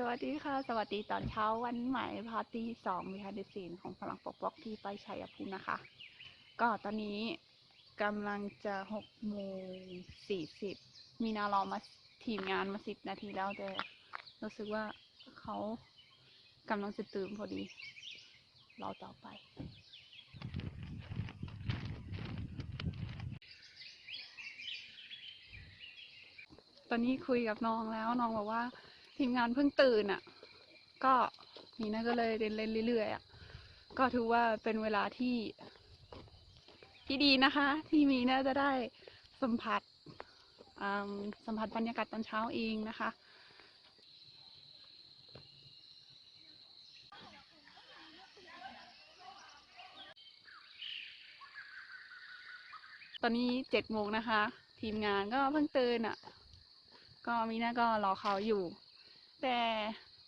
สวัสดีค่ะ สวัสดีตอนเช้าวันใหม่พาร์ตี้สองมีฮันเดซีนของพลังปกป้องที่ไปชัยภูมินะคะ ก็ตอนนี้กำลังจะหกโมงสี่สิบมีนารอมาทีมงานมาสิบนาทีแล้วแต่รู้สึกว่าเขากำลังจะตื่นพอดีรอต่อไป ตอนนี้คุยกับน้องแล้วน้องบอกว่า ทีมงานเพิ่งตื่นอะ ก็มีน่าก็เลยเล่นเล่นเรื่อยๆอะ ก็ถือว่าเป็นเวลาที่ ที่ดีนะคะ ที่มีน่าจะได้สัมผัสอ่าสัมผัสบรรยากาศตอนเช้าเองนะคะตอนนี้เจ็ดโมงนะคะ ทีมงานก็เพิ่งตื่นอะ ก็มีน่าก็รอเขาอยู่ แต่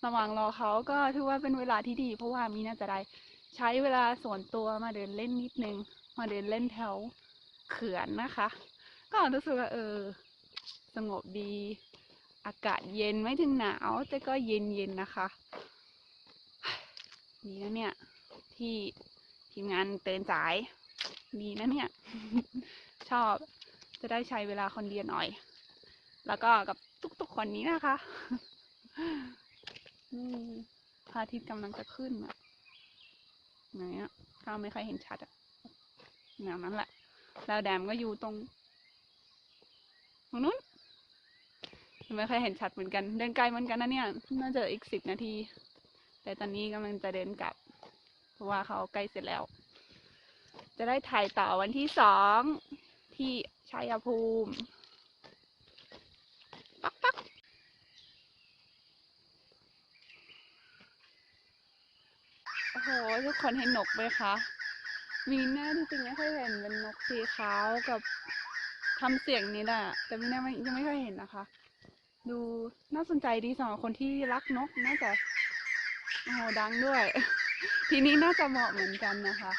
ระหว่างรอเขาก็ถือว่าเป็นเวลาที่ดี เพราะว่ามีน่าจะได้ใช้เวลาส่วนตัวมาเดินเล่นนิดนึง มาเดินเล่นแถวเขื่อนนะคะ ก็รู้สึกว่าเออ สงบดี อากาศเย็นไม่ถึงหนาว แต่ก็เย็นเย็นนะคะดีนะเนี่ย ที่ทีมงานเตือนสายดีนะเนี่ย ชอบจะได้ใช้เวลาคนเดียวหน่อย แล้วก็กับทุกๆคนนี้นะคะ อืมพระอาทิตย์กำลังจะขึ้นอะไหนอะข้าไม่ค่อยเห็นชัดอะแนวนั้นแหละ แล้วแดมก็อยู่ตรงตรงนู้นไม่ค่อยเห็นชัดเหมือนกัน เดินไกลเหมือนกันนะเนี่ย น่าจะอีกสิบนาที แต่ตอนนี้กำลังจะเดินกลับ เพราะว่าเขาใกล้เสร็จแล้ว จะได้ถ่ายต่อวันที่สองที่ชัยภูมิ ปักปัก โอ้โหทุกคนเห็นนกไหมคะมีหน้าที่จริงไม่ค่อยเห็นเป็นนกสีขาวกับทำเสียงนี้แหละแต่มีหน้าไม่ยังไม่ค่อยเห็นนะคะ ดูน่าสนใจดีสำหรับคนที่รักนกน่าจะโอ้โหดังด้วย ทีนี้น่าจะเหมาะเหมือนกันนะคะ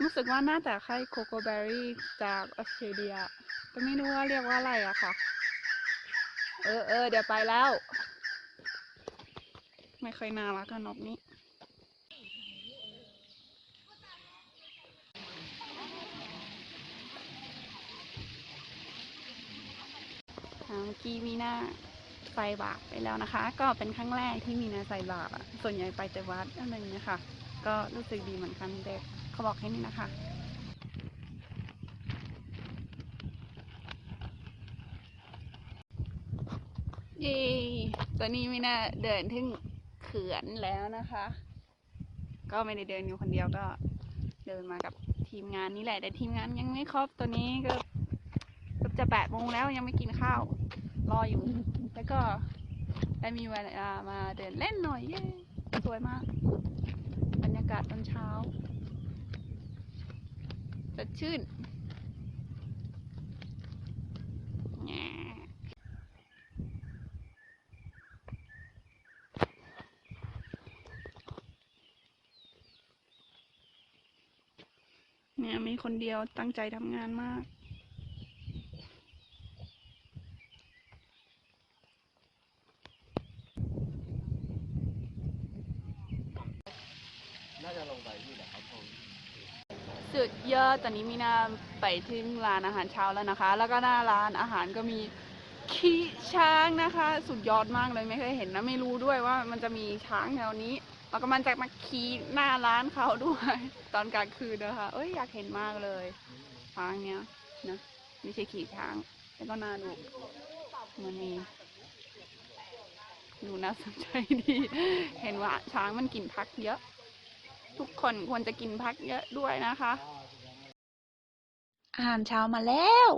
รู้สึกว่าน่าจะค่ายโคโคเบอรี่จากออสเตรเลียแต่ไม่รู้ว่าเรียกว่าอะไรอะค่ะ เออเออเดี๋ยวไปแล้ว ไม่ค่อยน่ารักกับนกนี้อ่าเมื่อกี้มีหน้าใส่บาตรไปแล้วนะคะ ก็เป็นครั้งแรกที่มีนาใส่บาตรอะส่วนใหญ่ไปแต่วัดอะไรอย่างเงี้ยค่ะ ก็รู้สึกดีเหมือนกันเด็กเขาบอกแค่นี้นะคะเย้ตอนนี้มีนาเดินถึง ขื่อนแล้วนะคะ ก็ไม่ได้เดินอยู่คนเดียวก็เดินมากับทีมงานนี่แหละ แต่ทีมงานยังไม่ครบตัวนี้ก็จะแปดโมงแล้วยังไม่กินข้าว รออยู่ แล้วก็ได้มีเวลามาเดินเล่นหน่อยเย้สวยมาก บรรยากาศตอนเช้าสดชื่นแง่เนี่ยมี คนเดียวตั้งใจทำงานมาก น่าจะลงไปที่ไหนครับผมสุดยอดตอนนี้มีนาไปถึงร้านอาหารเช้าแล้วนะคะ แล้วก็หน้าร้านอาหารก็มี ขี้ช้างนะคะ สุดยอดมากเลยไม่เคยเห็นนะไม่รู้ด้วยว่ามันจะมีช้างแถวนี้แล้วก็มันจะมาขี่หน้าร้านเขาด้วย ตอนกลางคืนนะคะ เอ้ยอยากเห็นมากเลยช้างเนี้ยนะไม่ใช่ขี่ช้างแต่ก็น่าดูมันมีดูน่าสนใจดี เห็นว่าช้างมันกินพักเยอะ ทุกคนควรจะกินพักเยอะด้วยนะคะ อาหารเช้ามาแล้ว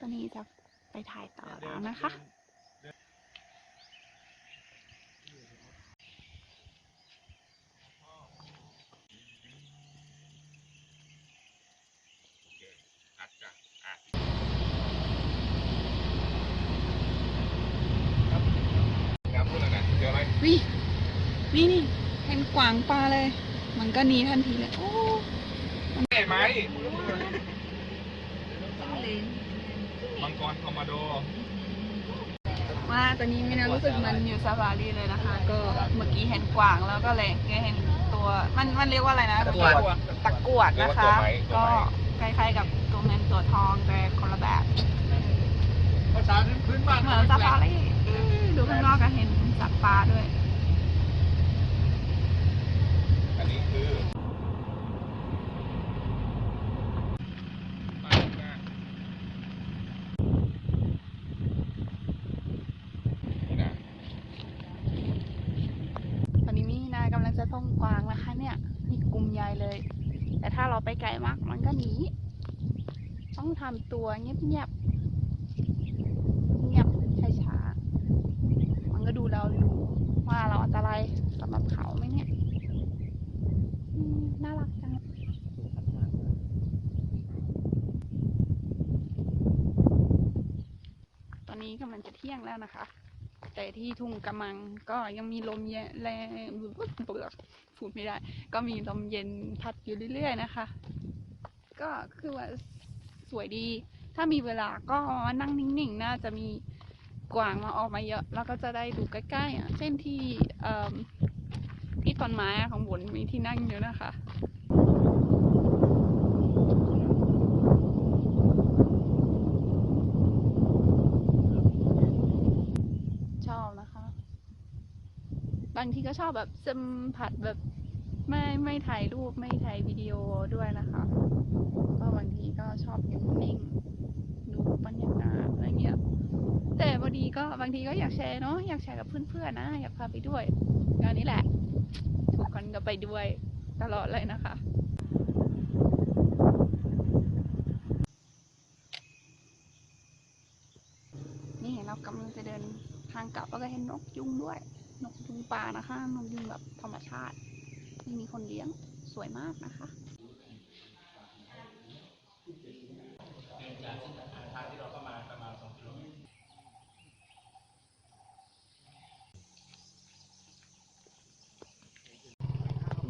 ตอนนี้จะไปถ่ายต่อแล้วนะคะอัดจ้ะอะวินี่นี่เห็นกวางปลาเลย มันก็หนีทันทีเลย โอ้เห็นไหม มังกรคอมมาโดว่าตอนนี้ไม่น่ารู้สึกมันอยู่ซาฟารีเลยนะคะ ก็เมื่อกี้เห็นกวางแล้วก็เลยก็เห็นตัวมันมันเรียกว่าอะไรนะตะกรวดตะกรวดนะคะเรียกว่าตัวไหมตัวก็ไหมคล้ายๆกับตัวเงินตัวทองแต่คนละแบบภาษาพื้นบ้านเหมือนซาฟารีดูข้างนอกก็เห็นสัตว์ป่าด้วย อันนี้คือนี่นะ ตอนนี้มีนายกำลังจะต้องกวางนะคะ เนี่ยนี่กลุ่มใหญ่เลย แต่ถ้าเรา ไปไกลมากมันก็หนี ต้องทำตัวเงียบๆ เงียบช้าๆ มันก็ดูเราอยู่ว่าเราอันตรายสำหรับเขาไหมเนี่ยน่ารักจังตอนนี้กำลังจะเที่ยงแล้วนะคะ แต่ที่ทุ่งกำมังก็ยังมีลมเย็นแรงเบื่อพูดไม่ได้ ก็มีลมเย็นพัดอยู่เรื่อย ๆ นะคะ ก็คือว่าสวยดี ถ้ามีเวลาก็นั่งนิ่งๆน่าจะมีกวางมาออกมาเยอะ แล้วก็จะได้ดูใกล้ๆอะเช่นที่ที่ต้นไม้ของบนมีที่นั่งอยู่นะคะ ชอบนะคะ บางทีก็ชอบแบบสัมผัสแบบไม่ไม่ถ่ายรูปไม่ถ่ายวิดีโอด้วยนะคะก็บางทีก็ชอบอยู่นิ่งดูบรรยากาศอะไรเงี้ย แต่บางทีก็บางทีก็อยากแชร์เนาะอยากแชร์กับเพื่อนๆนะ อยากพาไปด้วยงานนี้แหละทุกคนก็ไปด้วยตลอดเลยนะคะนี่เรากำลังจะเดินทางกลับแล้วก็เห็นนกยุงด้วย ป่านะคะนกยุงแบบธรรมชาติไม่มีคนเลี้ยงสวยมากนะคะ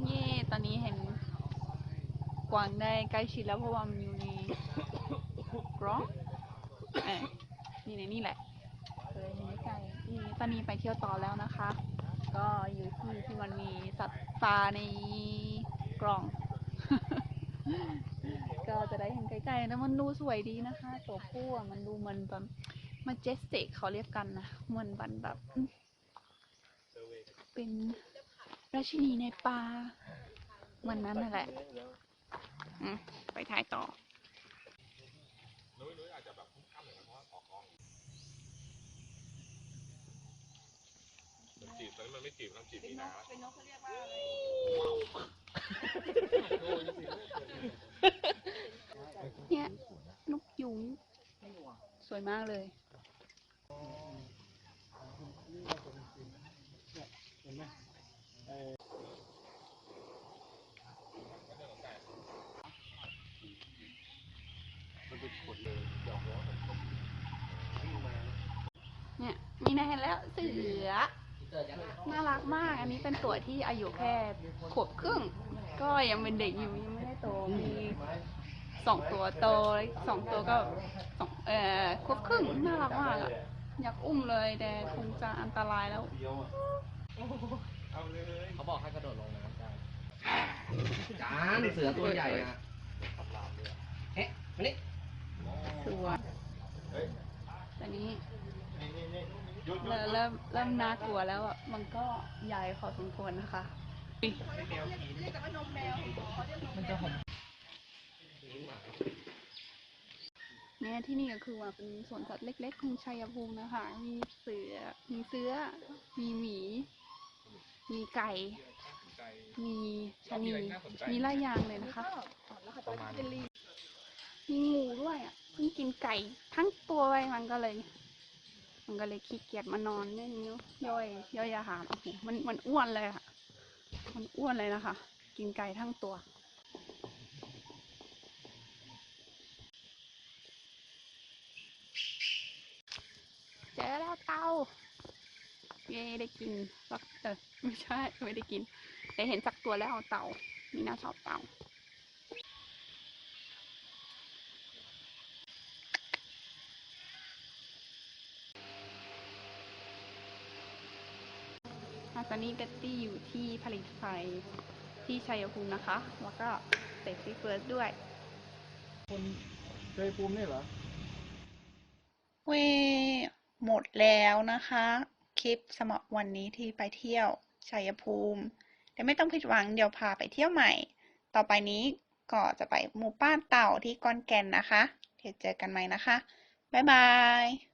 เย่ตอนนี้เห็นกวางได้ใกล้ชิดแล้วเพราะว่ามันอยู่ในกรองนี่ในนี่แหละเลยเห็นใกล้ๆนี่ตอนนี้ไปเที่ยวต่อแล้วนะคะ ก็อยู่ที่ที่มันมีสัตว์ป่าในกล่อง ก็จะได้เห็นใกล้ๆแล้วมันดูสวยดีนะคะ ตัวผู้มันดูเหมันแบบมาเจสติกเขาเรียกกันนะเหมือนบันแบบ เป็นราชินีในป่าวันนั้นนั่นแหละไปถ่ายต่อ นุ้ยนุ้ยอาจจะแบบพุ่งข้ามหน่อยนะเพราะว่าออกกล้อง มันจีบตอนนี้มันไม่จีบต้องจีบนี่นะเป็นนกเขาเรียกว่าอะไรเนี่ยนกยุงสวยมากเลยเนี่ยมีนาเห็นแล้วเสือ น่ารักมาก อันนี้เป็นตัวที่อายุแค่ขวบครึ่ง ก็ยังเป็นเด็กอยู่ยังไม่ได้โต มีสองตัวโตสองตัวก็สองเอ่อขวบครึ่ง น่ารักมากอะอยากอุ้มเลยแต่คงจะอันตรายแล้วเอาเลยเขาบอกให้กระโดดลงน้ำได้จานเสือตัวใหญ่อะเอ๊ะมานี่สวยเฮ้ยตอนนี้นี่นี่นี่หยุดหยุ เริ่ดมเริ่มเริ่มน่ากลัวแล้วอะมันก็ใหญ่พอสมควรนะคะมันจะหอมเนี่ยที่นี่ก็คือว่าเป็นสวนสัตว์เล็ก ๆ ของชัยภูมินะคะ มีเสือ มีเสือ มีหมี มีไก่ใจมีชะมีนีอะไรน่าสนใจมีหลายอย่างเลยนะคะประมาณมีงูด้วยอะเพิ่งกินไก่ทั้งตัวไปมันก็เลย มันก็เลยขี้เกียจมานอนเนี่ยนิ้วย่อยย่อยอาหารโอ้โหมันมันอ้วนเลยค่ะ มันอ้วนเลยนะคะ กินไก่ทั้งตัว เจอแล้วเต่าเย่ได้กินสักเออไม่ใช่ไม่ได้กินได้เห็นสักตัวแล้วเต่ามีน้าชอบเต่า ตอนนี้เบตตี้อยู่ที่ผลิตไฟที่ชัยภูมินะคะ แล้วก็เซฟตี้เฟิร์สด้วย คนเคยภูมินี่เหรอ เว้หมดแล้วนะคะ คลิปสำหรับวันนี้ที่ไปเที่ยวชัยภูมิเดี๋ยวไม่ต้องผิดหวังเดี๋ยวพาไปเที่ยวใหม่ ต่อไปนี้ก็จะไปหมู่บ้านเต่าที่กอนแก่นนะคะ เดี๋ยวเจอกันใหม่นะคะ บ๊ายบาย